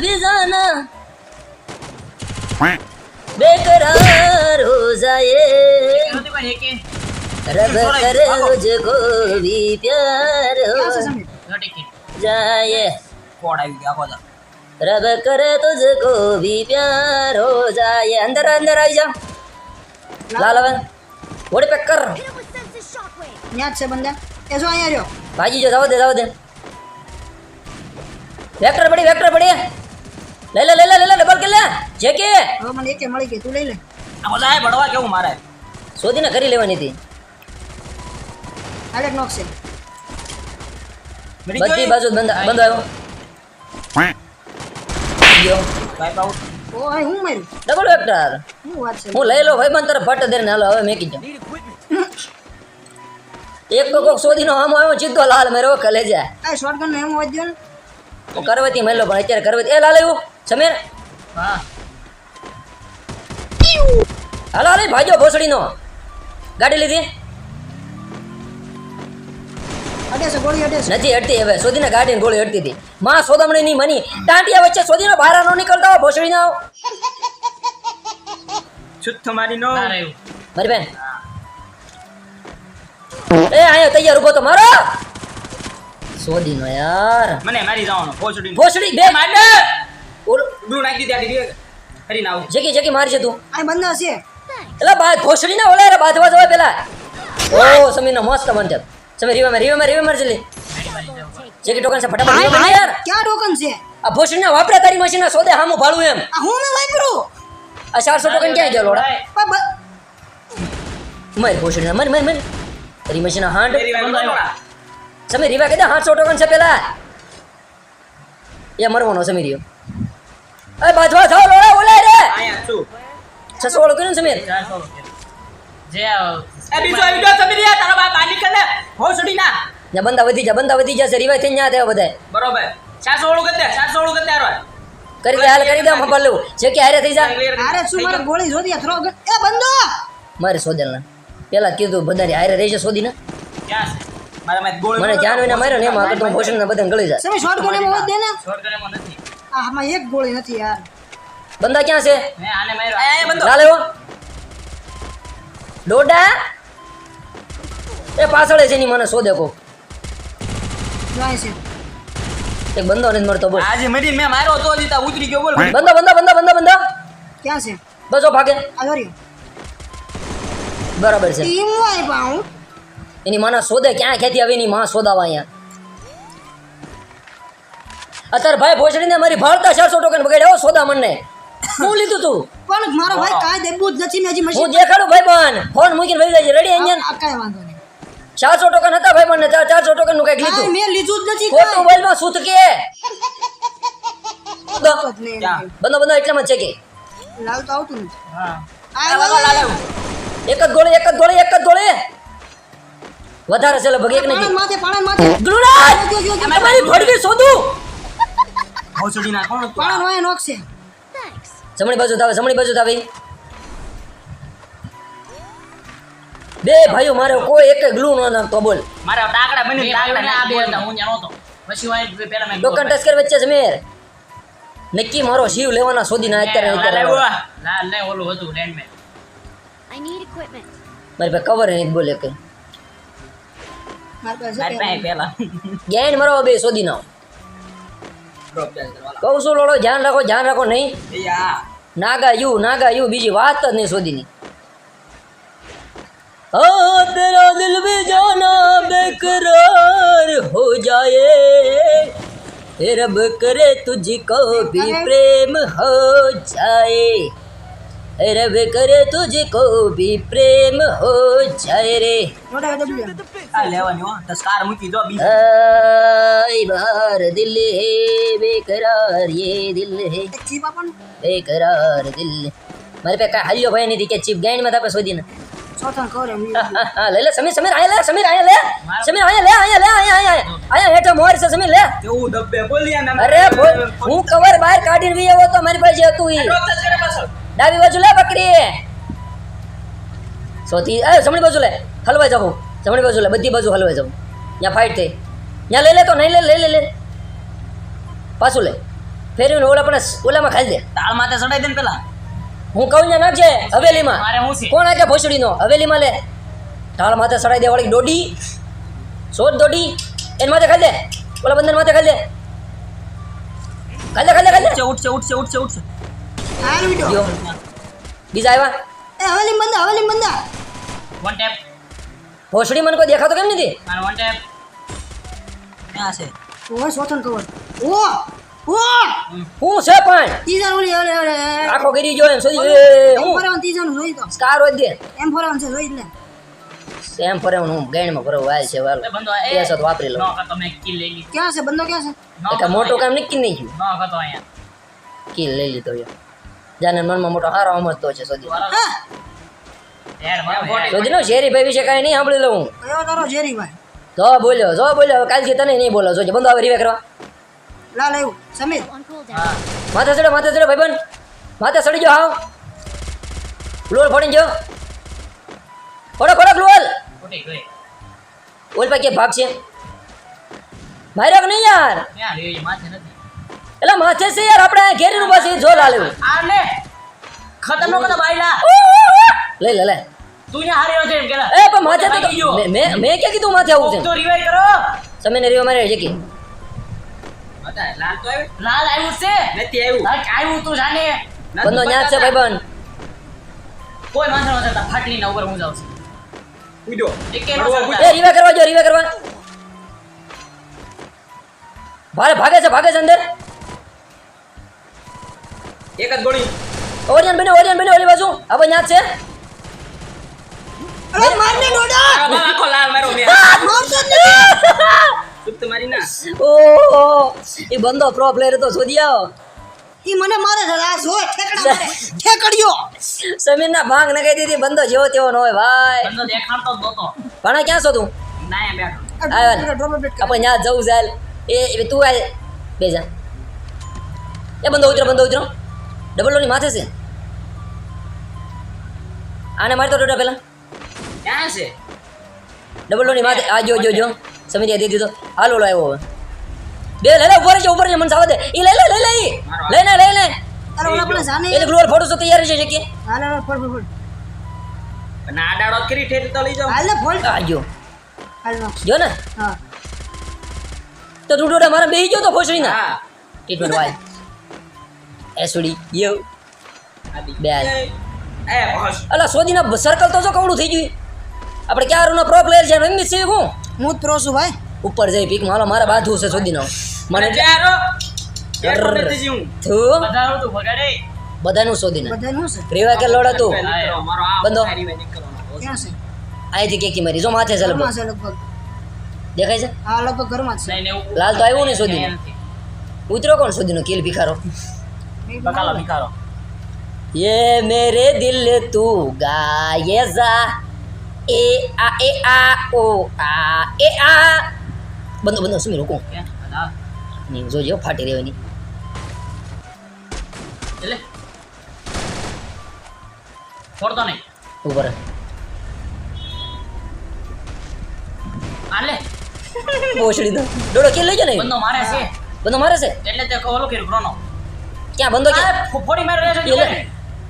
भी जाना बेकरार हो जाए। रब करे मुझको भी प्यार हो जाए। रब करे तुझको भी प्यार हो जाए। अंदर अंदर आई जा लाल ओड़े पक्कर न्याच से बंदा। ऐसो आया जो रहो भाई जो दावत दे दावत दे। वेक्टर बड़ी वेक्टर बड़ी है પડી લે લે લે લે લે લે ડબલ કે લે. જે કે. હવે મને એકે મળી ગઈ તું લઈ લે. આ બધા બળવા કેવું મારે? શોધીને કરી લેવાની હતી. આલેક નોક છે. બધી બાજુ બંધ બંધ આવ્યો. ગયો. વાઇપ આઉટ હું માર્યું? ડબલ વેક્ટર શું વાત છે? હું લઈ લો ભાઈ મન તરફ ફટ દેને હાલો હવે મેકી જાઉં એક તો કોક શોધીનો આમ આવ્યો સીધો લાલ મેરો કલે જાય આ શોટગન નો એમ કરવતી મેલો પણ અત્યારે કરવતી એ લાલ આવ્યું. સમીર હા. હાલો હાલો ભાજો ભોસડીનો. ગાડી લીધી? ગોળી નથી હટતી હવે શોધીને ગાડીને ગોળી હટતી હતી. માં સોદામણી ની મની ટાંટિયા વચ્ચે શોધીને બહાર નો નીકળતા હોય ભોસડી નો. છુથ મારી નો મારી બેન. એ અહીંયા તૈયાર ઊભો તો મારો. શોધીનો યાર. મને મારી જવાનો ભોસડી ભોસડી બે. માર દે ઓલો બ્લુ નાખી દીધી આડી ફરી ના આવું. જકી જકી મારજે તું. આ બંદા છે એટલે બા ભોસડી ના ઓલા રે બાંધવા જવાય પેલા. ઓ સમીર નો મસ્ત બન છે. સમીર રીવા માં રીવા માં રીવા માર જલ્દી જકી ટોકન છે ફટાફટ રીવા માર યાર. ક્યાં ટોકન છે? આ ભોસડી ના વાપરે તારી મશીન ના સોદે હામું ભાડું એમ. આ હું મેં વાપરું? આ ચારસો ટોકન ક્યાં ગયો લોડા? પણ બ- મર ભોસડી ના મર મર મર. તારી મશીન ના હાંડ ફેરી વાઇપ આઉટ સમીર રીવા કીધા આઠસો ટોકન છે પેલા. એ મરવાનો સમીર રહ્યો એ બાજવા થાવ લોડા ઓલા રે આયા છું છસો વાળું કર્યું ને સમીર જે એ બીજો આવી ગયો સમીરિયા તારો બાપ બહાર નીકળ ને ભોસડી ના જ્યાં બંદા વધી જા બંદા વધી જશે રીવાય થઈ ન્યા દેવા બધા બરોબર સાતસો ઓળું કરી દે સાતસો ઓળું કરી દે હારો કરી દે હાલ કરી દે લેવું જે કે હારે થઈ જા અરે શું મારે ગોળી જોતી થ્રો એ બંદો મારે શોધેલ ના પેલા કીધું બધાની હારે રહી છે શોધીને ક્યાં છે મારા માં ગોળી મને જાન વિના માર્યો ને એમાં આગળ તો ભોસડી ના બધાને ગળી જાય તમે શોટગન એમ હોય દે ને શોર્ટ કરે નથી આ આમાં એક ગોળી નથી યાર બંદા ક્યાં છે? મેં આને માર્યો. એ બંદો. એવો ડોડા? એ પાછળ છે ની મને શોધે કો જાય છે. એક બંદો નથી મળતો બોલ. આજે મરી મેં માર્યો તો દીતા ઉતરી ગયો બોલ. બંદો બંદો બંદો બંદો બંદો. ક્યાં છે? બસો ભાગે. આ બરાબર છે. ટીમ વાય પાઉં એની માના શોધે ક્યાં ક્યાંથી આવી એની માં શોધાવા અહીંયા. અત્યારે ભાઈ ભોસડીને મારી ભાળતા ચારસો ટોકન બગાડ્યા હો સોદા મને શું લીધું તું? પણ મારો ભાઈ કાંઈ દેવું જ નથી મેં હજી હું દેખાડું ભાઈ બન. ફોન મૂકીને વહી જાય રેડી અહીંયા? કાંઈ વાંધો નહીં. ચારસો ટોકન હતા ભાઈ મને ચારસો ટોકનનું કંઈક લીધું. મેં લીધું જ નથી ખોટું મોબાઈલમાં સૂત કે બંદો બંદો એટલામાં છે કે લાલ તો આવતું નથી. હા. એક જ ગોળી એક જ ગોળી એક જ ગોળી. વધારે છે લગભગ એક નહીં. માથે પાણન માથે. ગુરુરાજ તમારી ભડવી શોધું. ભોસડી ના કોણ? હતું? પાણન નોક છે. જમણી બાજુ થાવે જમણી બાજુ થાવે બે ભાઈઓ મારે કોઈ એક ગ્લુ ન નાખતો બોલ. મારા ટાકડા બની ટાકડા આ બે હતા હું ત્યાં નહોતો. પછી વાય પેલા મેં ડોકન ટસ્કર વચ્ચે જમેર નક્કી મારો શિવ લેવાના શોધીને અત્યારે અત્યારે લાલ ને ઓલું હતું લેન્ડમેન I need equipment. મારી પાસે કવર નહીં બોલે કે મારી પાસે પેલા ગેન મારો બે શોધી કરવાલા કહું છું લોડો ધ્યાન રાખો ધ્યાન રાખો નહીં એ આ નાગા યુ નાગા યુ બીજી વાત જ નહીં શોધીની हाँ तेरा दिल भी जाना बेकरार हो जाए हे रब करे तुझको भी प्रेम हो जाए हे रब करे तुझको भी प्रेम हो जाए रे મોટા ડબલ્યુ આ લેવાની હો તો સ્કાર મૂકી દો બી आए बाहर दिल है बेकरार ये दिल है એક ચીપ આપણ बेकरार दिल મારે पे કાંઈ હાલ્યો ભાઈ નથી કે ચીપ ગાઈન માં તાપે શોધીને ચોથા ખબર એમ હા, હા, હા, લે લે સમીર સમીર આયા લે સમીર આયા લે સમીર આયા લે આયા લે આયા આયા આયા હેઠો મોર છે સમીર લે કેવું દબ્બે બોલ્યા ને અરે બોલ હું કવર બહાર કાઢીને વી આવ્યો તો મારી પાસે હતું ઈ ડ્રોપ જ કરે પાછો ડાબી બાજુ લે બકરી. સોથી એ જમણી બાજુ લે. હલવાઈ જાઉં. જમણી બાજુ લે. બધી બાજુ હલવાઈ જાઉં. ત્યાં ફાઇટ થઈ. ત્યાં લઈ લે તો નહીં લે લઈ લે લે. પાછું લે. ફેરવીને ઓલા પણ ઓલામાં ખાઈ દે તાળ માથે ચડાઈ દે ને પેલા. હું કહું ને નાખજે હવેલીમાં. કોણ આજે ભોસડીનો? હવેલીમાં લે. તાળ માથે સડાઈ દે વાળી દોડી. સોટ દોડી. એને માથે ખાઈ દે ઓલા બંદર માથે ખાઈ દે ખાઈ દે ખાઈ દે ખાઈ દે ઉઠશે ઉઠશે ઉઠશે ઉઠશે જો બીજા આવ્યા એ હવેલી બંદા હવેલી બંદા વન ટેપ ભોસડી મને કોઈ દેખાતો કેમ નથી મારો વન ટેપ ક્યાં છે ઓય સોતન કવર ઓ ઓ હું છે પણ તીજા ઓલી ઓલે ઓલે આખો ગરી જો એમ સોજી હું ફરેવન ત્રીજાનું જોઈ તો સ્કાર હોય દે એમ ફરેવન છે જોઈ લે એમ ફરે હું ગેણમાં ભરવા વાય છે વાલ એ સત વાપરી લો નો કરતો મેં કિલ લઈ લીધી ક્યાં છે બંદો ક્યાં છે મોટો એક આ મોટું કામ નીકળી નહીં ગયું નો કિલ લઈ લીધો યાર જાને મનમાં મોટો હારો સમજતો છે સોદી. હા. સોદી નો શેરી ભાઈ વિશે કાંઈ નહીં સાંભળી લઉં. કયો તારો ભાઈ જો બોલ્યો જો બોલ્યો હવે કાલથી તને નહીં બોલો. જોજે બંધો આવે રીવે કરવા. લા લેવું સમીર. માથે ચડો માથે ચડે ભાઈબંધ. માથે ચડી જાઓ હાવ. ગ્લોલ ફોડી જો ફોડો ફોડો ગ્લોલ ઓલ પાકે ભાગ છે માર્યો કે નહીં યાર? માથે નથી. એટલે માથે છે યાર આપણે ઘેરીનું પાસે જો લાલ્યું આ લે ખતમ નો કરતા બાયલા લઈ લે લે. તું અહીંયા હારી રહ્યો છે એમ કેલા એ પણ માથે તો મે મે મે મેં કીધું માથે આવું છે? તો રિવાઈવ કરો. તમે ને રીવો મારે છે કે? લાલ તો આવ્યું. લાલ આવ્યું છે. નથી આવ્યું. લાલ આવ્યું તું જાને. બંદો ન્યા છે ભાઈ બન કોઈ માથે ન થતા ફાટલી ના ઉપર હું જાઉં છું. કૂદ્યો નો એ રીવે કરવા જો રીવે કરવા. ભારે ભાગે છે ભાગે છે અંદર. એક જ ગોળી. ઓરિયન બને ઓરિયન બને ઓલી બાજુ. હવે ન્યા છે. અરે મારને ડોડા! આ આખો લાલ મારો મે જ નથી. સુપ્ત મારી ના. ઓહો એ બંદો પ્રો પ્લેયર તો શોધી આવો. ઈ મને મારે છે આ જો ઠેકડા મારે. ઠેકડ્યો સમીર ના ભાંગ નગાઈ દીધી બંદો જેવો તેવો ન હોય ભાઈ. બંદો દેખાડતો જ નહોતો. ભણા ક્યાં છો તું? ના એમ બેઠો. આપણે ન્યા જવું ચાલ એ એ તું આ બેજા એ બંધો ઉતરો બંધો ઉતરો. ડબલ ઓની માથે છે. આને મારતો ડોડા પેલા. ક્યાં છે? ડબલ ઓની માથે આ જો જો જો. સમીર દે દીધો. હાલો લો આવ્યો હવે. બે લે લે ઉપર છે ઉપર છે મને સાવ દે. ઈ લઈ લે લઈ લે ઈ. લઈ લે લઈ લે. અરે ઓલા પણ જાને એટલે ગ્લોર ફોટો તો તૈયાર છે કે હાલે હાલે ફોડ ફોડ ફોડ. અને કરી ઠેર તો લઈ જાવ હાલે ફોડ. આજો જો. હાલ જો ને. હા. તો તું ડોડા મારા બેહી ગયો તો ના. હા. ટ્રીટમેન્ટ વાય એસડી. યો. બે અલા સોદીના સર્કલ તો જો કવડું થઈ ગયું. આપણે ક્યારનો પ્રો પ્લેયર છે રમી છે હું હું જ પ્રો છું ભાઈ. ઉપર જઈ પીક માલો મારા બાજુ છે સોદીનો મને બધા બધાનું સોદીને રેવા કે લોડ હતું નીકળો, મારો આ બંધો. અહીંથી કેકી મારી જો માથે છે લગભગ. દેખાય છે? હા લગભગ ઘરમાં છે. નહીં ને એવું લાલ તો આવ્યું ને સોદીને ક્યાંય ઉતરો કોણ સોદીનો કિલ ભિખારો. ये मेरे दिल तू गाये जा ए आ ए आ ओ आ એ આ બંધો બંધો સુમી રોકો ક્યાં? બધા. નહીં જોજો ફાટી રહેવાની એટલે ફોડતો નહીં ઉપર આ લે બોસડી દો ડોડો કે લઈ જાય ને બંદો મારે છે બંધો મારે છે એટલે તે ઓલો કર્યું ક્રોનો ક્યાં બંધો ક્યાં? ફોડી મારી છે.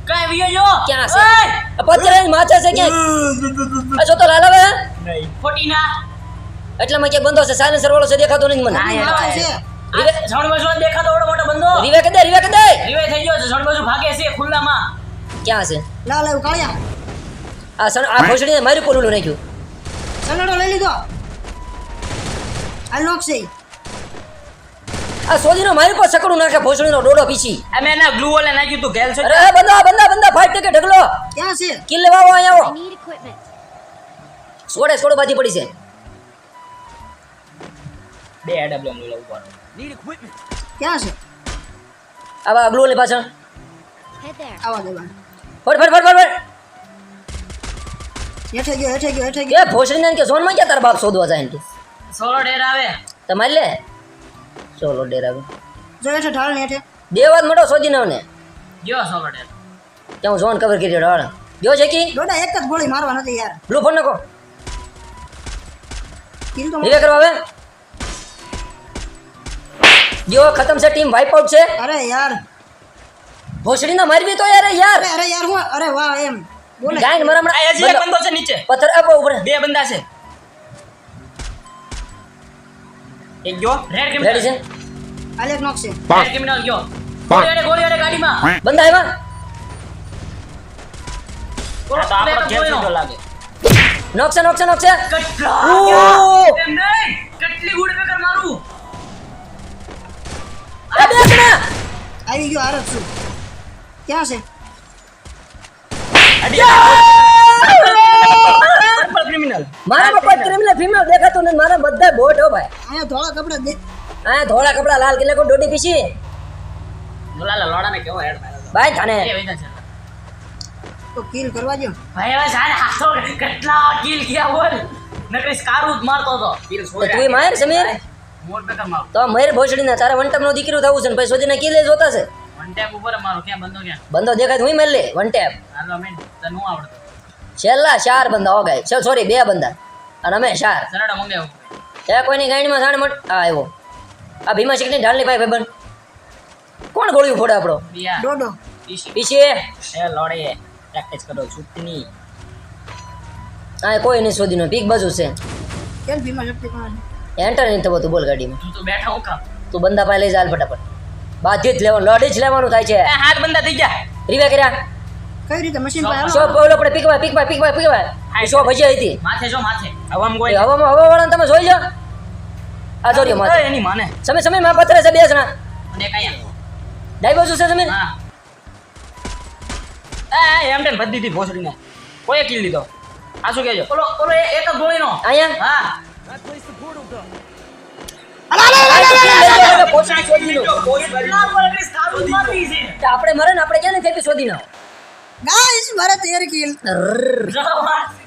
કાંઈ વિયો જો? ક્યાં છે? પથ્થર માથે છે ક્યાં આ જો તો લાલ નહીં ફોટી ના એટલામાં કે બંધો છે? સાયલેન્સર વાળો છે દેખાતો નથી મને. ના, યાર. છે. રીવે જમણી બાજુ દેખાતો ઓડો મોટો બંધો. રીવે કદે રીવે કદે રીવે થઈ ગયો છે જમણી બાજુ ભાગે છે ખુલ્લામાં. ક્યાં છે? લાલ આવ્યું કાળિયા. આ સણ આ ભોસડીને મારી કોલું નાખ્યું. સનેડો લઈ લીધો. આ લોક છે. આ સોજીનો મારી પર સકડું નાખે ભોસડીનો ડોડો પીછી. અમે એના ગ્લુ ઓલે નાખ્યું તું ગેલ છે? અરે બંદા બંદા બંદા ફાઈટ કે ઢગલો. ક્યાં છે? કિલ લેવા આવો. અહીંયા આવો equipment. સોડે બાજી પડી છે. બે એડબ્લ્યુ નીડ ઇક્વિપમેન્ટ ક્યાં છે? આવા ગ્લો ઓલે પાછળ. આવા દેવા. ફટ ફટ ફટ ફટ હેઠે ગયો હેઠે ગયો હેઠે ગયો. એ ભોસડીને કે ઝોનમાં ક્યાં તારા બાપ શોધવા જાય ને સોલો ડેર આવે. તમારે લે. ચોલો ડેરા જો છે ઢાળ ને હેઠે? દેવાદ મોટો શોધીને નવને. ગયો સોલો ડેર. ત્યાં હું ઝોન કવર કરી રહ્યો જો છે કે? ડોડા એક જ ગોળી મારવા નથી યાર. બ્લુ ફોન નાખો. કિલ તો રીવે કરવા હવે. જો ખતમ છે ટીમ વાઇપ આઉટ છે. અરે યાર. ભોસડીના મારવી તો યાર યાર. અરે અરે યાર હું અરે વાહ એમ. બોલે. ગાઈન મારા હમણાં આ હજી બંદો- બંદો છે નીચે. પથ્થર આપો ઉપર. બે બંદા છે. એક ગયો રેડ રેડી ક્રિમિનલ છે? હાલ નોક છે. રેડ ક્રિમિનલ ગયો ગોળી અડે ગોળી અડે ગાડીમાં. બંદા આવ્યા? બોલો, તો આપણો બે ઘેર ગોળીનો. સીધો લાગે. નોકશે નોકશે નોકશે કેટલા ઓહ! એમ નહીં. કેટલી ગુડ બેકર મારું? આ બે આવી ગયો હારત છું. ક્યાં છે? ક્રિમિનલ મારામાં કોઈ ક્રિમિનલ ફિમેલ દેખાતું નથી. મારા બધા બોટ હો ભાઈ. આ ધોળા કપડા દે આ ધોળા કપડા લાલ કિલ્લે કો ડોડી પીસી? લાલા લોડા ને કેવો હેડ ભાઈ થાને એ વૈદા છે? તો કિલ કરવા જો ભાઈ હવે સાને હાથો કેટલા કિલ કિયા બોલ. નકરી સ્કારું જ મારતો હતો. કિલ તો તું માર સમીર? મારો તો મહેર ભોસડીના તારે વન ટેપ નો દીકરો થવું છે ને પછી સોદીને કિલે જોતા છે? વન ટેપ ઉપર મારો. ક્યાં બંધો ક્યાં? બંદો દેખાય તો હું મેલ લે વન ટેપ હાલો મેં તને હું આવડતો? છેલ્લા ચાર બંદા હો ગઈ સોરી બે બંદા. અને અમે ચાર. એ કોઈની ગાડીમાં સાણે મટ હા આવ્યો. આ ભીમા શીખની ઢાલની ભાઈ ભાઈબંધ. કોણ ગોળ્યું ફોડે આપણો? ડોડો ઈશી. પીછે એ લોડે. પ્રેક્ટિસ કરો છૂટની. આ કોઈ નહીં શોધીનો. પીક બાજુ છે. કેમ ભીમા શક્તિ કોણ? એન્ટર નહીં થતું તું બોલ ગાડીમાં. તું તો બેઠા હું કામ. તું બંદા પાસે લઈ ચાલ ફટાફટ. બાધી જ લેવાનું લડી જ લેવાનું થાય છે. હાથ બંદા થઈ ગયા રીવે કર્યા? કઈ રીતે મશીન પર શો હાલો ઓલો આપણે પીકવા પીકવા પીકવા પીકવા સો ભજી હતી માથે જો માથે હવામ ગોય હવામ હવા વાળા તમે જોઈ લો આ જોડ્યો માથે એની માને સમય સમયમાં પથરે છે બે જણા અને કયા ડાઈ બાજુ છે સમીર હા એ એમ ટેન ભદ દીધી ભોસડીને કોઈ કિલ લીધો આ શું કહેજો ઓલો ઓલો એ- એક જ ગોળીનો અહીંયા હા આપણે મરે ને આપણે ક્યાં ને ફેંકી શોધી ના ગાઈસ મારા તેર કિલ.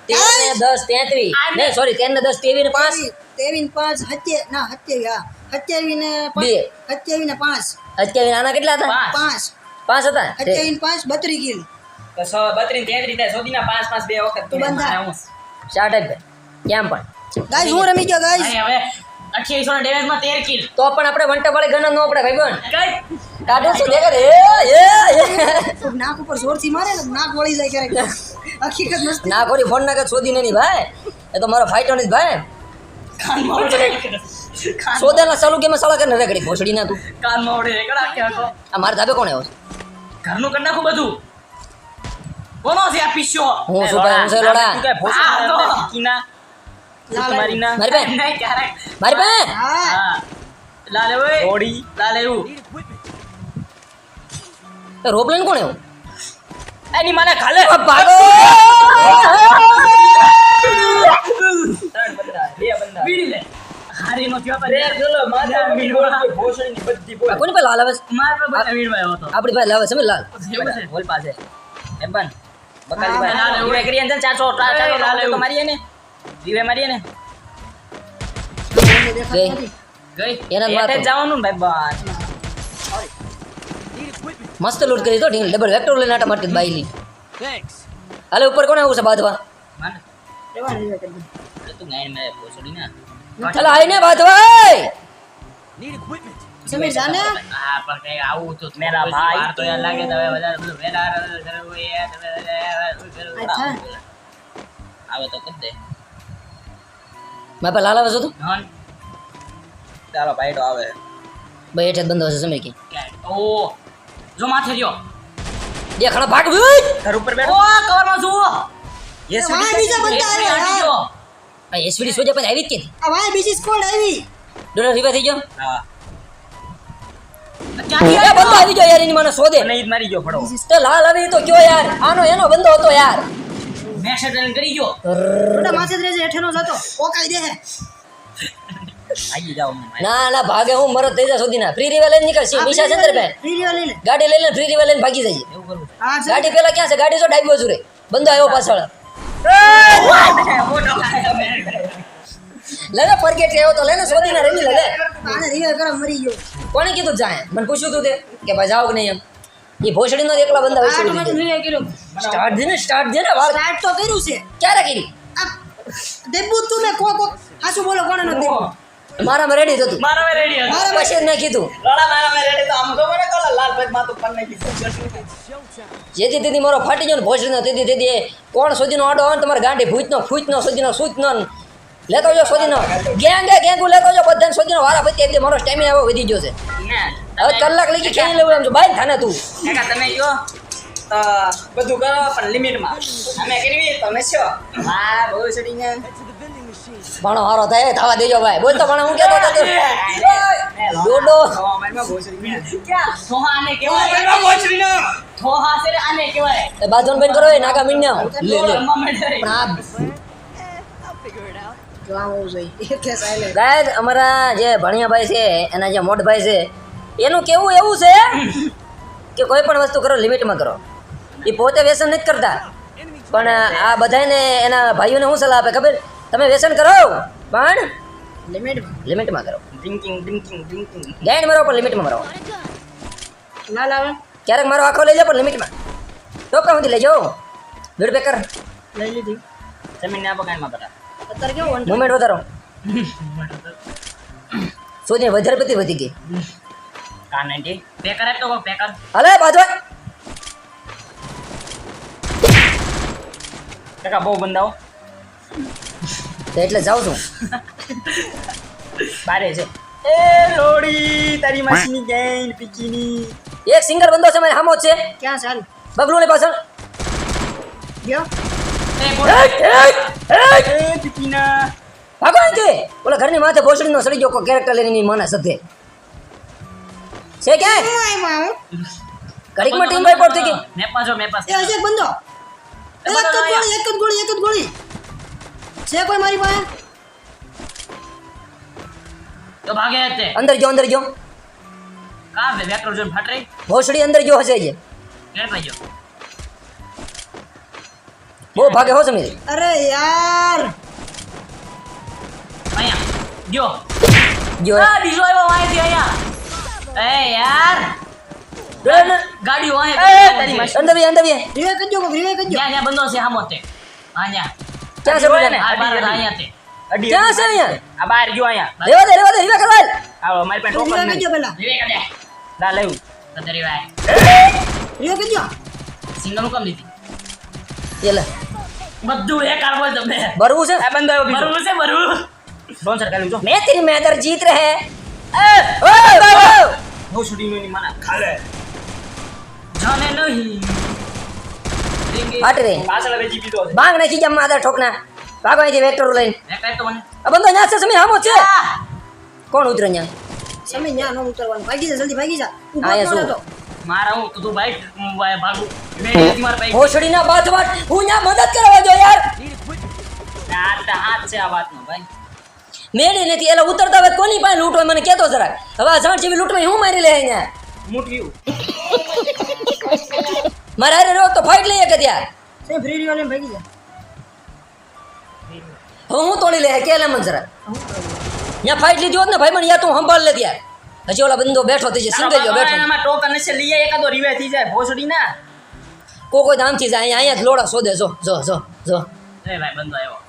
તેર ને દસ તેત્રીસ ને સોરી તેર ને દસ તેવી ને પાંચ તેવીન પાંચ હત્યે ના હત્યાવી હા. હત્યાવી ને બે. હત્યાવી ને પાંચ. હત્યાવી આના કેટલા હતા? પાંચ. પાંચ. હતા? હત્યાવી ને પાંચ બત્રી કિલ. તો સો બત્રીસ તેત્રીસ થાય. સોદીના પાંચ પાંચ બે વખત તું બંધા. હું. કેમ પણ? ગાઈસ હું રમી ગયો ગાઈસ. હવે અઠ્યાવીસો ના ડેમેજમાં તેર કિલ તો પણ આપણે વંટા વાળી ગણ નો પડે ભાઈ બન કઈ? શું દેખાડ એ એ નાક ઉપર જોરથી મારે ને નાક વળી જાય ક્યારેક. હકીકત મસ્તી. નાક વળી ફોન ના કે શોધી નહીં ભાઈ. એ તો મારો ફાઈટર નહીં ભાઈ. કાન- શોધેલા ચાલુ ગેમ સાલા કરીને રેકડી ભોસડી ના તું. કાનમાં ઉડે એકડા કે આખો આ મારા ધાબે કોણ આવ્યો છે? ઘરનું કરી નાખું બધું. કોનો છે આ પીસ્યો? હું શું ભાઈ હું છે લોડા? તું કાંઈ ભોસડી હા, તો. અંદર ટીકીના, તમારીના મારી બેન. મારી બેન. હા. હા. લાલે ઓય ઘોડી. લાલે એવું. એ રોપલેન કોણ એવું? એની મને ખાલે. ભાગો! ત્રણ બંદા બે બંદા. બીડી લે. હારીનો થયો પર રે ચલો માથા મીડવા ભોસડીની બધી બોલ આ કોની પાસે લાલ આવે છે માર પર બધા વીડવા આવ્યો હતો. આપણી પાસે લાવે સમીર લાલ? પાસે એમ બકાલી ભાઈ. અંદર ચારસો ચારસો ને રીવે મારીએ ને. ગઈ. ગઈ એના મારતો. જવાનું ને ભાઈ બસ. મસ્ત લૂટ કરી તો ઢીંગ. ડબલ વેક્ટર લઈને આટા મારતી બાઈ લી થેન્ક્સ હાલે ઉપર કોણ આવું છે બાંધવા? માને. રહેવા દે. એટલે તું ગાયન મેરે ભોસડી ના. ચાલો આઈને બાંધવા સમીર જાને? હા પણ કઈ આવું તો મેરા ભાઈ. તો યાર લાગે તમે બધા બધું વેલા કરવું એ તમે આવે તો કદ દે. મારા પાસે લાલ આવે છે તું ચાલો ભાઈ તો આવે. ભાઈ હેઠે બંધ હશે સમય કે. ઓ જો માથે રહ્યો. દેખાડો ભાગ ભાઈ ઘર ઉપર ઓ કવરમાં જુઓ. યસ વાહ, બીજા બંદા. હાટી આ એસવીડી સોજા પછી આવી જ કે આ ભાઈ બીજી સ્કોડ આવી. ડોલર રીવા થઈ ગયો? હા. બંદો આવી ગયો યાર એની મને શોધે. નહીં મારી ગયો ફડો. તે લાલ આવી તો કયો યાર? આનો એનો બંદો હતો યાર. મેસેજ રન કરી ગયો. મોટા માથે જ રહેજે હેઠેનો જતો ઓકાઈ દે હે. આવી જાઓ ના ના ભાગે હું મરત થઈ જા સુધી ના ફ્રી રીવા લઈને નીકળશે. નિશા ચંદ્ર બેન ફ્રી લેવા લઈ લે ગાડી લઈ લે ફ્રી રીવા લઈને ભાગી જઈએ. એવું કરું ગાડી પેલા ક્યાં છે? ગાડી જો ડાબી બાજુ રે. બંદો આવ્યો પાછળ. લેને લે પરગેટ આવ્યો તો લે ને શોધીને રમી લે આને રિવાઇવ કરો મરી ગયો. કોણે કીધું જાય? મને પૂછ્યું તું તે. કે ભાઈ જાવ કે નહીં એમ? એ ભોસડીનો એકલા બંદા રિવાઇવ કર્યો. સ્ટાર્ટ દે ને સ્ટાર્ટ દે ને વાળ સ્ટાર્ટ તો કર્યું છે. ક્યારે કરી? દેબુ તું મેં કો કો. હાસુ બોલો કોણ નો દેબુ? મારામાં રેડી હતું. મારા મેં રેડી હતું. મારા પાસે જ કીધું. લોડા મારા મેં રેડી તો આમ તો મને કોલા લાલ ભાઈ પર નાખી દીધું. જેથી તેથી મારો ફાટી ગયો ને ભોસડીનો તેથી તેથી કોણ સુધીનો આડો હોય ને તમારે ગાંડી ભૂતનો ફૂચનો સુધીનો સૂચનો ને લેતો જો સુધીનો ગેંગ ગેંગુ લેતો જો બધાને સુધીનો વારા પછી એટલે મારો સ્ટેમિના એવો વધી ગયો છે. ને, હવે કલાક લઈ ખેલી લેવું એમ છો? બાઈ થાને તું. કાકા તમે યો. તો બધું કરો પણ લિમિટમાં અમે કરવી તમે છો. હા બહુ સડીને ભણો હારો થાય થવા દેજો ભાઈ. બોલ તો ભણો હું કહેતો હતો. ડોડો. બાજુન બેન કરો નાકા મીણ્યા લે પણ આ ગાય અમારા જે ભણિયાભાઈ છે એના જે મોટ ભાઈ છે એનું કેવું એવું છે કે કોઈ પણ વસ્તુ કરો લિમિટમાં કરો. એ પોતે વ્યસન નથી કરતા. પણ આ બધાને એના ભાઈઓને શું સલાહ આપે ખબર? તમે વ્યસન કરો પણ લિમિટમાં લિમિટમાં કરો. ડ્રિંકિંગ ડ્રિંકિંગ ડ્રિંકિંગ ગાયન મારો પણ લિમિટમાં મારો. ના લાવે. ક્યારેક મારો આખો લઈ લો પણ લિમિટમાં ટોકા સુધી લેજો. દોઢ પેકર. લઈ લીધી. જમીનને આપો કાંઈમાં બધા. અત્યારે કેવું મુમેન્ટ વધારો. સોજે વધારે પતિ વધી ગઈ. કાર 90. પેકર આપતો કોક પેકર. હાલે બાજુ કાકા બહુ બંધાવો. એટલે જાઉં છું બારે છે. એ લોડી તારી માસીની ગેન પીકીની. એક સિંગર બંદો છે મને હામો જ છે ક્યાં ચાલ બગલો ની પાછળ ગયો એ બોલ. એ પીકીના. ભાગો કે ઓલા ઘરની માથે ભોસડીનો સડી ગયો કો કેરેક્ટર લઈને એની માના સાથે છે ક્યાંય હું આયમાં આવું? ઘડીકમાં ટીમ ભાઈ પડતી ગઈ મેપમાં જો મેપમાં એ હજી એક બંધો. એક જ ગોળી એક જ ગોળી એક જ ગોળી. છે કોઈ મારી પાસે? તો ભાગે તે. અંદર જો અંદર જો કા બે વેક્ટર જોઈને ફાટ? રહી ભોસડી અંદર જો હશે જે. કેળ પાઈ ગયો બહુ ભાગે હો સમીર. અરે યાર. અહીંયા. ગયો. જો આ બીજો આવ્યો વાંહેથી અહીંયા. એ યાર! ગાડીઓ વાંહે તારી માસી. અંદર બી અંદર બી રિવે કરજો કોક રિવે કરજો ત્યાં ત્યાં બંધો છે હામો તે. અહીંયા ક્યાં છે બોલે આ બાર અહીંયા તે. ક્યાં છે અહીંયા? આ બહાર ગયો અહીંયા. રેવા દે રેવા દે રીવા કરવા આવો મારી પાસે રિવે ટોકન કરજો નહીં. પેલા. વિવેક દે લા લેવું તો ભાઈ રિવે કરજો સિંગલ હું કમ લીધી. એ લે. બધું એક આર બોલ તમે બરવું છે? આ બંધો આવ્યો બરવું છે બરવું ડોન સર કાલું જો. મેં તેરી મેદર જીત રહે. બહુ છૂટી નું ની માના ખાલે. જાને નહીં. હાટરે પાછળ હવે જીપી દો બાંગ નાખી જા માદર ઠોકના. ભાગો અહીંથી વેક્ટર લઈને. ટાઈપ તો મને આ બંદો ન્યા છે સમી હામો છે. કોણ ઉતરે ન્યા સમી ન્યા નો ઉતરવાનું. ભાગી જા જલ્દી ભાગી જા. એ શું? મારા હું તું ભાઈ ભાગું. મેં માર ભાઈ. ભોસડીના બાથવાટ હું ન્યા મદદ કરવા જો યાર. હાથ હાથ છે આ વાતનો ભાઈ. મેળી નથી એટલે ઉતરતા હોય કોની પાસે લૂંટો મને કેતો જરાક. હવે આ જાણ જેવી લૂંટમાં હું મારી લે અહીંયા? મૂઠ્યું મારે હારે રહ્યો તો ફાઇટ લઈએ કે ત્યાં? ફ્રી રહ્યો ને ભાગી જા હવે હું તોડી લે કે લે મને જરાક. ત્યાં ફાઇટ લીધી હોત ને ભાઈ મને યા તું સંભાળ લે ત્યાં. હજી ઓલા બંદો બેઠો થઈ જાય સિંગલ જો બેઠો. એમાં ટોકન છે લઈએ એકાદો રીવે થઈ જાય ભોસડી ના કોઈ કોઈ આમથી જાય અહીંયા અહીંયા જ લોડા શોધે જો જો જો જો. એ ભાઈ બંદો આવ્યો.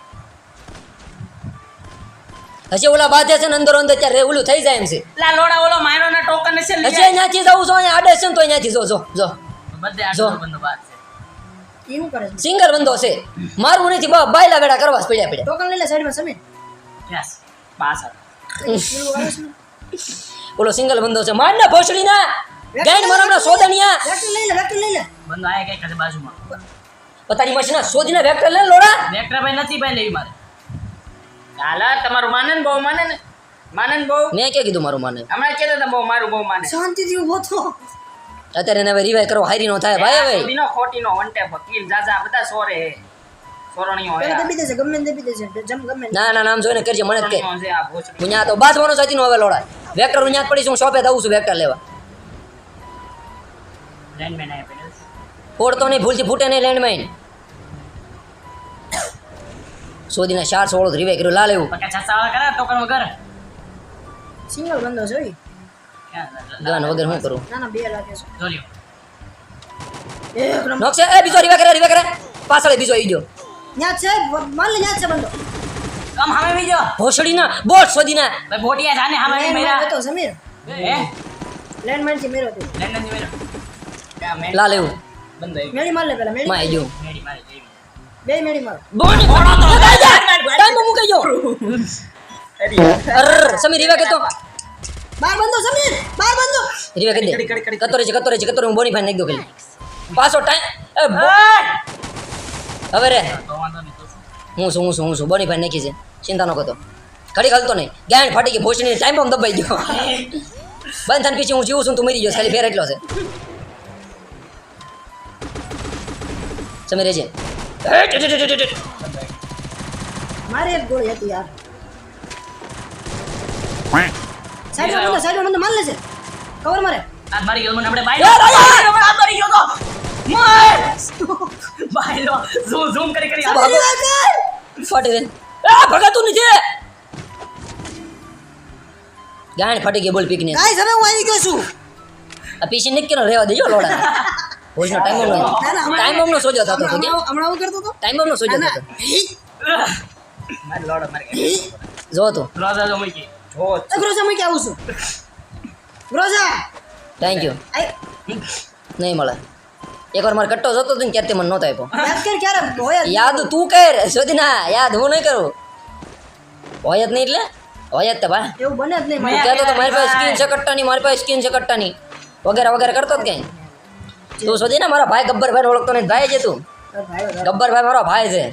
હજી ઓલા બાધે છે ને અંદર અંદર ત્યારે ઓલું થઈ જાય એમ છે. લા લોડા ઓલો માયનો ના ટોકન હશે હજી લઈએ અહીંયાથી જવું છો અહીંયા આડે છે ને તો અહીંયાથી જો જો જો. બધે. આટલો બંધો બાદ છે. કેવું કરે છે? સિંગલ બંદો છે. મારવું નથી બા બાયલા બેડા કરવા જ પડ્યા પડ્યા. ટોકન લઈ લે સાઈડમાં સમીર યસ છે? ને? ઓલો સિંગલ બંધો છે. માર ને ભોસડી ના ગાઈડ મારો હમણાં સોદણિયા વેક્ટર લઈ લે વેક્ટર લઈ લે. બંધો આયા કઈ ખાલી બાજુમાં. પતાની મશીન શોધીને વેક્ટર લે લોડા. વેક્ટર ભાઈ નથી ભાઈ લેવી મારે. હાલા તમારું માને ને બહુ માને ને માને ને બહુ? મેં ક્યાં કીધું મારું માને હમણાં કહેતા હતા બહુ મારું બહુ માને શાંતિથી ઊભો થો. અત્યારે એને હવે રિવાય કરો હારી નો થાય. ભાઈ હવે. સુધીનો ખોટીનો વન ટેપ કિલ જાજા બધા સોરે હે. સોરણીઓ હે દબી દેશે ગમે દબી દેશે જમ ગમે ને. નામ જોઈને કરજે મને કે. છે ત્યાં તો બાજવાનો સાથી નો હવે લોડા વેક્ટર જ હું શોપે દઉં છું વેક્ટર લેવા. લેન્ડમેન આયા પેડલ્સ ફોડતો નહીં ભૂલથી ફૂટે નહીં લેન્ડમાઇન સોદીના ચાર સોળો રિવે કર્યું લા લેવું. સિંગલ બંધો જોઈ ગાન વગર છે. બીજો રિવે રિવે કરે. પાછળ બીજો ઈ ગયો. ન્યા છે માલ ન્યા છે બંધો. કમ હામે બીજો. બોટ સોદી ના સમીર. હે? છે મેરો તો લે. પેલા જેવી બે મેળી માર. બોની ટાઈમ પર મુકાઈ ગયો અરર સમીર રીવા કેતો. બાર બંધો સમીર. બાર બંધો. રીવા કહી કડી, કડી, દે કતોરે છે કતોરે છે કતોરે. હું બોની ફાઈન નાખી દો ખાલી. પાછો ટાઈમ હવે રે. તો વાંધો નહીં તો શું? હું છું હું છું બોની ભાઈ નાખી છે. ચિંતા ન કરતો. ઘડી ખાલતો નહીં. ગેન ફાટી ગઈ ભોસડી ટાઈમ પર દબાઈ ગયો. બંધ થાને પીછી હું જીવું છું તું મરી ગયો ખાલી ફેર એટલો છે. સમીર રેજે હેટ, હેટ, હેટ, હેટ, હેટ. મારી એક ગોળી હતી યાર સાઈડ બંધો સાઈડ બંધો માર લેશે કવર મારે આ મારી ગયો મને આપણે બાય યાર, યાર! આ મારી ગયો તો માર બાય લો ઝૂમ ઝૂમ કરી કરી આ ભાગો. ફાટી ગઈ આ ભગાતું નથી ગાંઠ ફાટી ગઈ બોલ પીકને ગાઈસ હવે હું આવી ગયો છું આ પીસી નિક કેનો રહેવા દેજો લોડા ભોજનો ટાઈમ ના, ના, હમણાં- નો સોજો થતો હતો હમણાં કેમ હમણાં હું કરતો હતો ટાઈમ નો સોજો થતો ના. લોડ મારી જો તો. રોજા જો મૂકી. જો એ ગ્રોઝા મૂકી આવું છું. રોજા થેન્ક યુ નહીં મળે. એકવાર મારે કટ્ટો જતો હતો ને ક્યારે મને નહોતો આપ્યો. યાદ કર ક્યારે હોય યાદ તું કર. શોધી ના. યાદ હું નહીં કરું. હોય જ નહીં એટલે? હોય જ તે ભા. એવું બને જ નહીં. કહેતો તો મારી પાસે સ્કીન છે કટ્ટાની મારી પાસે સ્કીન છે કટ્ટાની. વગેરે વગેરે કરતો જ કઈ તું શોધી ને મારા ભાઈ ગબ્બરભાઈ ઓળખતો નહીં ભાઈ છે તું ગબ્બરભાઈ મારો ભાઈ છે.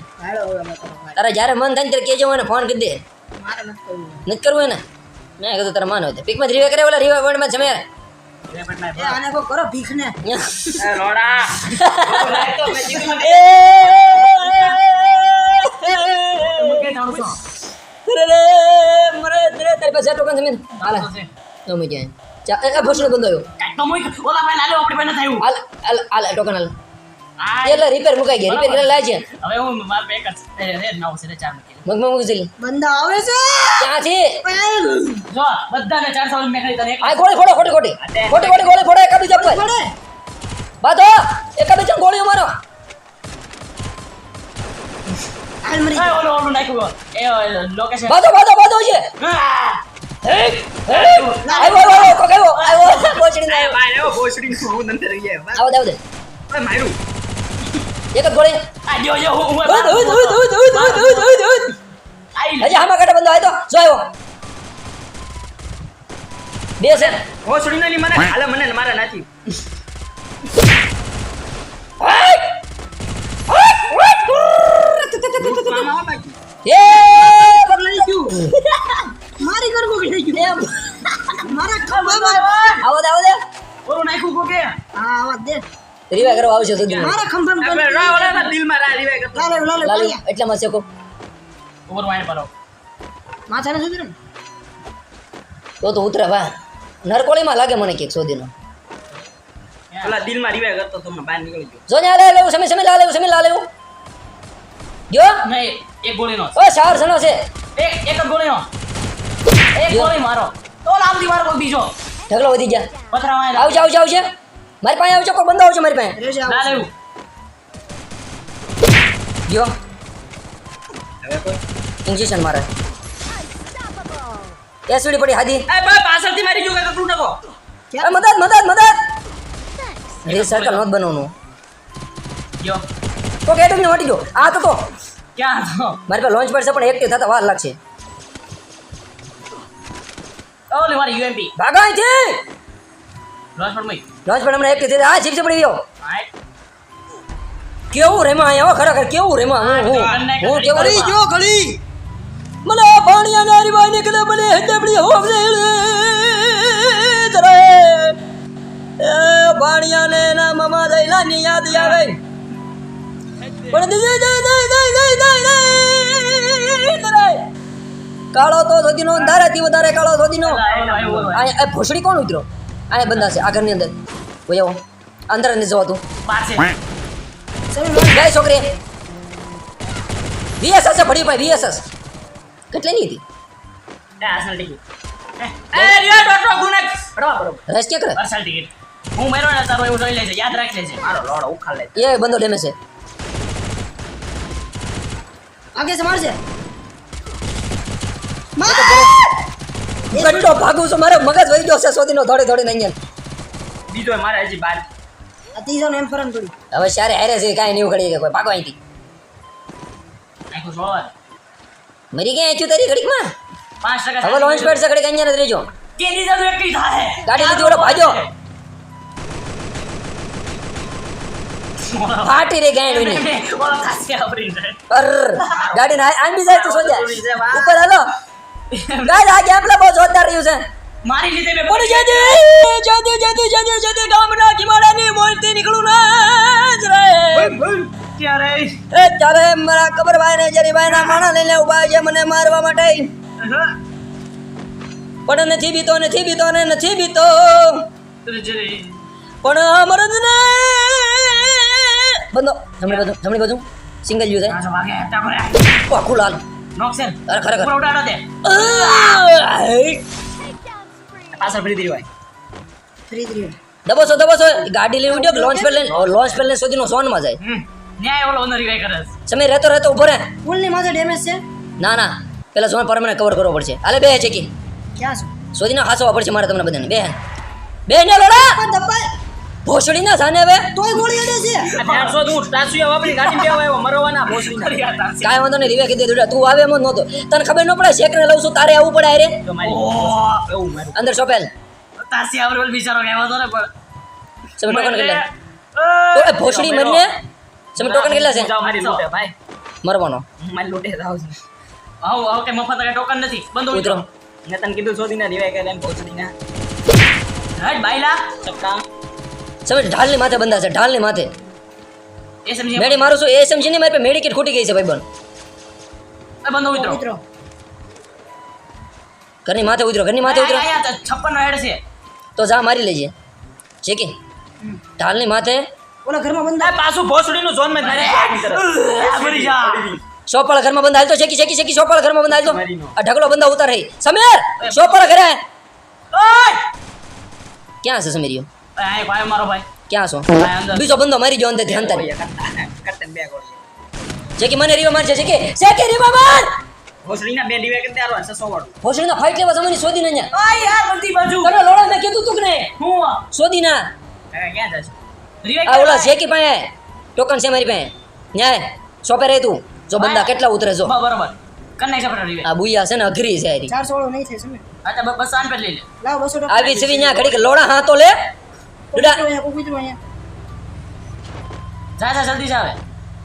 તારે જ્યારે મન થાય ને ત્યારે કહેજો મને ફોન કરી દે નથી કરવું. ને એને મેં કીધું તારે માનો હોય પીકમાં રીવે કરે ઓલા રીવા પોઈન્ટમાં જમે એ આને કોઈ કરો ભીખને એ લોડા તો મેં જીતું મને મૂકે જાણું છું તારી પાસે ટોકન જમીન હાલે તો મેં ક્યાંય ચા એ ભૂસણો બંધ આવ્યો કાંઈક તો મૂક. ઓલા ભાઈ લાલ્યો આપણી પાસે થયું. હાલ હાલ હાલ ટોકન હાલ. એટલે રિપેર મુકાઈ ગયા રિપેર કરી લાય છે હવે હું માર બે એક જ રે નવ છે ચાર મગ મગ મૂકી બંદા આવે છે. ક્યાંથી જો બધાને ચારસો મેં કરી તને એક આ ગોળી ફોડો ખોટી ખોટી. ખોટી ખોટી ગોળી ફોડો એકા જપ પડે બાધો એકા બીજા ગોળીઓ મારો. હાલ મરી ઓલું ઓલું નાખ્યું એ લોકેશન બાધો બાધો બાધો છે. બે છે ઘોસડી નહીં મને હાલે મને મારા નાચી Yeah! મારી ઘર ગોગળી ગયું મારા ખંભામાં આવો દે આવો દે. ઓરો નાખ્યું કોકે? હા આવા દે. રીવા કરવા આવશે તો મારા ખંભામાં આપણે. રા ઓલા દિલમાં રા રીવા કરતો. લાલે લાલે લાલુ. એટલામાં શેકો. ઓવર વાઈન પરો સુધરે ને તો તો ઉતરે નરકોળી નરકોળીમાં લાગે મને કેક શોધીનો ઓલા દિલમાં રીવા કરતો તો મને બહાર નીકળી ગયો. જો ને આ લેવું સમય સમય લા લેવું સમય લા લેવું. ગયો? નહીં એક ગોળીનો ઓ ચાર જણો છે? એક એક ગોળીનો. એક ગોળી મારો. તો લાવતી મારો કોઈ બીજો. ઢગલો વધી ગયા. પથરામાં આવજો આવજો આવજો. મારી પાસે આવજો કોઈ બંદો આવજો મારી પાસે. ના લેવું ગયો હવે કોઈ ઇન્જેક્શન મારે. એસડી પડી હાદી એ ભાઈ પાછળથી મારી જો કાકા તું નકો એ મદદ મદદ મદદ. રે સર્કલ મત બનાવવાનું ગયો. તો કે ને હટી ગયો. આ તો તો. ક્યાં મારી પાસે લોન્ચ પડશે પણ એક્ટિવ થતા વાર લાગશે. ભાગો અહીંથી લોન્ચ પર મય એક કીધી આ જીપ ચપડી ગયો. કેવું રેમાં અહીંયા ખરેખર કેવું રેમા હું હું હું કેવું? રી જો ઘડી. મને પાણી અને હરીબાઈ ને કદા મને હેડબડી હોવ દે તરે એ પાણીયા ને ના મામા દઈલા ની યાદ આવે. પણ દે દે દે દે દે દે. કાળો તો સોદીનો ધારાથી વધારે કાળો સોદીનો આ ભોસડી કોણ ઉતરો આ બંધા છે આ ઘરની અંદર આવો અંદર ને જવા તું ગઈ છોકરી. વીએસએસ છે ભડી ભાઈ વીએસએસ કેટલી ની હતી? એ અસલ ટિકિટ. એ રિયા ડોટો ગુનેક બરાબર બરાબર રસ કે કરે? હું મેરો ને તારો એવું જોઈ લેજે યાદ રાખ લેજે. મારો લોડો ઉખાડ લે. એ બંદો ડેમેજ છે. આગે સે મારશે ગટ્ટો ભાગું છું મારે મગજ વહી ગયો છે સોદીનો દોડે દોડીને અહીંયા. બીજો મારે હજી બાર. આ ત્રીજો ને એમ ફરન થોડી હવે સારે હારે છે કાંઈ નહીં ઉઘડી કે કોઈ ભાગો અહીંથી. આખું સોળવાર મરી ગયા છું તારી ઘડીકમાં? પાંચ ટકા હવે લોન્ચ પેડ છે ઘડીક અહીંયા જ રહેજો. તેની જરૂર એકલી થાય. ગાડી લીધી ઓલો ભાજો. ફાટી રે ગાંડ વિની ઓલો થાસે આવરી જાય. અર ગાડી ના આમ બી જાય તો સોજા ઉપર હાલો. ગાય આ ગેમ બહુ જોરદાર રહ્યું છે. મારી લીધે મેં પડી જદી જદી જદી જદી જદી ગામના કિમાડાની બોલતી નીકળું ના જ રે. ત્યારે એ ત્યારે મારા કબરભાઈ ને જરીભાઈ ના માણા લઈને ઊભા છે મને મારવા માટે. પણ નથી બીતો નથી બીતો ને નથી બીતો. પણ અમરદ ને બંધો જમણી બાજુ જમણી બાજુ. સિંગલ યુ છે આખું લાલ. નોક્સેલ અરે ખરેખર. ઉપર ઉડાડો દે પાછળ ફ્રી દીધી હોય ફ્રી થ્રી દબોસો દબોસો ગાડી લઈને ઉડ્યો લોન્ચ પર લઈને? લોન્ચ પર લઈને સુધીનો સોનમાં જાય. ન્યાય ઓલો ઓનર રિવાઈ કરે છે. સમય રહેતો રહેતો ઊભો રહે. ફૂલની માથે ડેમેજ છે? ના ના. પેલા સોન પરમાનન્ટ કવર કરવો પડશે. આલે બે ચેકી ક્યાં છો? સોદીનો હાસવા પડશે મારે તમને બધાને. બે. બે ને લડા! પણ દબાય ભોસડી ના સાને હવે? તોય ગોળી અડે છે. આ તું ટાસુયા વાપરી ગાડી બેવા આવ્યો મરવાના ભોસડીના કાંઈ વાંધો નહીં રીવે કીધું દુડા તું આવે એમ નહોતો. તને ખબર ન પડે શેકને લઉં છું તારે આવું પડે રે અંદર સોપેલ તાસી આવરી ઓલ બિચારો કહેવા તો ને પણ તમે ટોકન કેટલા તો એ ભોસડી મરને તમે ટોકન કેટલા છે. જાવ મારી લૂટે ભાઈ. મરવાનો. મારી લૂટે જાવ છું. આવું આવું કે મફત કે ટોકન નથી. બંધો ઉતરો. મેં તને કીધું શોધીને રિવાઈ કરે એમ ભોસડીના. હટ બાયલા. ચક્કા સમજ ઢાલની માથે બંધા છે ઢાલની માથે એ સમજી મેડી મારું છું એ સમજી નહીં મારી પાસે મેડિકેટ ખૂટી ગઈ છે ભાઈ બન એ બંધો ઉતરો. મિત્રો ઘરની માથે ઉતરો ઘરની માથે ઉતરો. છપ્પન નો હેડ છે. તો જા મારી લેજે છે કે? ઢાલની માથે. ઓલા ઘરમાં બંધ આ પાછું ભોસડીનું ઝોનમાં મારી મરી જા. સોપાળા ઘરમાં બંધ હાલતો શેકી શેકી શેકી સોપાળા ઘરમાં બંધ હાલતો? મારીનો. આ ઢગલો બંધા ઉતાર રહી સમીર સોપાળા ઘરે ઓય! ક્યાં છે સમીરિયો આ ભાઈ મારો ભાઈ. ક્યાં છો? બીજો બંધો મારી જો અંદર ધ્યાન તારી. કટન બે ગોળી શેકી મને રીવા મારશે જે કે રીવા માર! ભોસડીના બે ડિવાઈ કરી દેવાનો છે સો વાળું ફાઈટ લેવા સમયની શોધી ને આ યાર બધી બાજુ. તને લોડા મેં કીધું તું કે હું ક્યાં જશે? રિવાઈ આ ઓલા પાસે ટોકન છે મારી પાસે. ન્યાય સોપે રહે તું. જો બંદા કેટલા ઉતરે જો. બરોબર કન્નાઈ આ બુયા છે ને અઘરી છે આરી ચારસો વાળો નહીં થાય સમય અચ્છા બ- બસ આન પર લઈ લે. લાવ બસો ટકા. આવી ન્યા ઘડીક લોડા હા તો લે. ડુડા અહીંયા કોઈ કૂતરું અહીંયા જા જા જલ્દી જાવે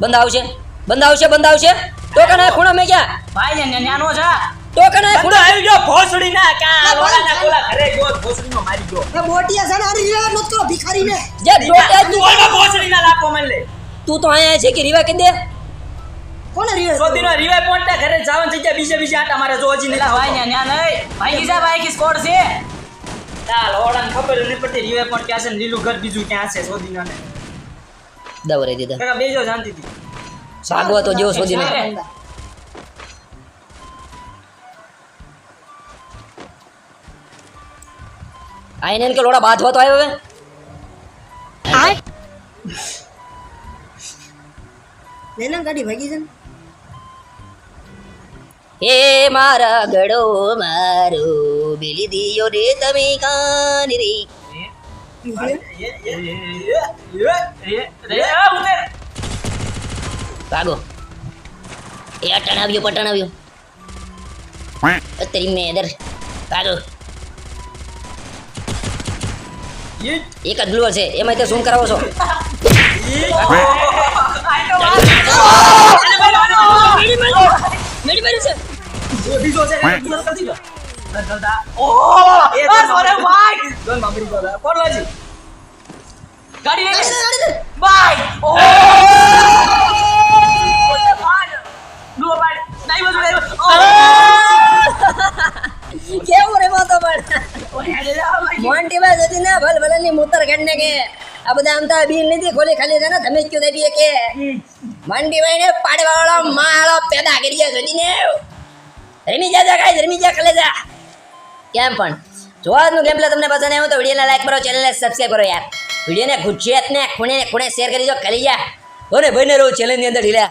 બંદા આવશે બંદા આવશે બંદા આવશે ટોકન આ ખૂણા મેં ક્યાં ભાઈ ને ન્યાનો જા ટોકન આ ખૂણા આવી ગયો ભોસડી ના કા લોડાના કોલા ઘરે ગયો ભોસડી નો મારી ગયો એ બોટિયા છે ને અરે યાર નત કરો ભિખારી ને જે ડોટે તું ઓય ભોસડી ના લાપો મન લે તું તો અહીંયા છે કે રીવા કે દે કોને રીવે સોદી નો ઘરે જવાનું બીજે બીજે આટા મારે જો હજી ભાઈ ને ન્યા નહીં ભાઈ ભાઈ કી સ્કોર છે ખબર પડતી ક્યાં છે ને લીલું ઘર બીજું ક્યાં છે સોદી ના દવરે દીધા. કાકા બેજો શાંતિથી. ભાગવા તો જેવો શોધી ને આઈને કે લોડા બાંધવા તો આવ્યો હવે. લઈ લે ગાડી ભાગી છે ને. હે મારા ગડો મારો. રે તમે કાન રે ભાગો એ અટણ આવ્યો પટણ આવ્યો અત્યારે મેં દર ભાગો એક જ ગ્લુઅર છે એમાં તે શું કરાવો છો મેડી મારી છે ગાડી ગાડી દે, ગાડી દે. બાય ઓ દુઓ બાય ડાઈવર ડાઈવર કેવું રે માતો પણ મોન્ટી માં જતી ના ભલ ભલની મૂતર કાઢને કે આ બધા આમ તો બીન નથી ખોલી ખાલી છે ને તમે જ કયો દેવી કે મોન્ટી ભાઈ ને પાડવાળો વાળો માળો પેદા કરી ગયા જતી ને રમી જા જા ગાઈસ રમી જા ખલે જા કેમ પણ? જોવાનું ગેમ પ્લે તમને પસંદ આવ્યું તો વિડીયોને લાઈક કરો ચેનલને સબસ્ક્રાઈબ કરો યાર. વિડીયોને ગુજરાતને ખૂણે ખૂણે શેર કરી દો કરી જા. બોને ભાઈને રહું ચેલેન્જની અંદર ઢીલા.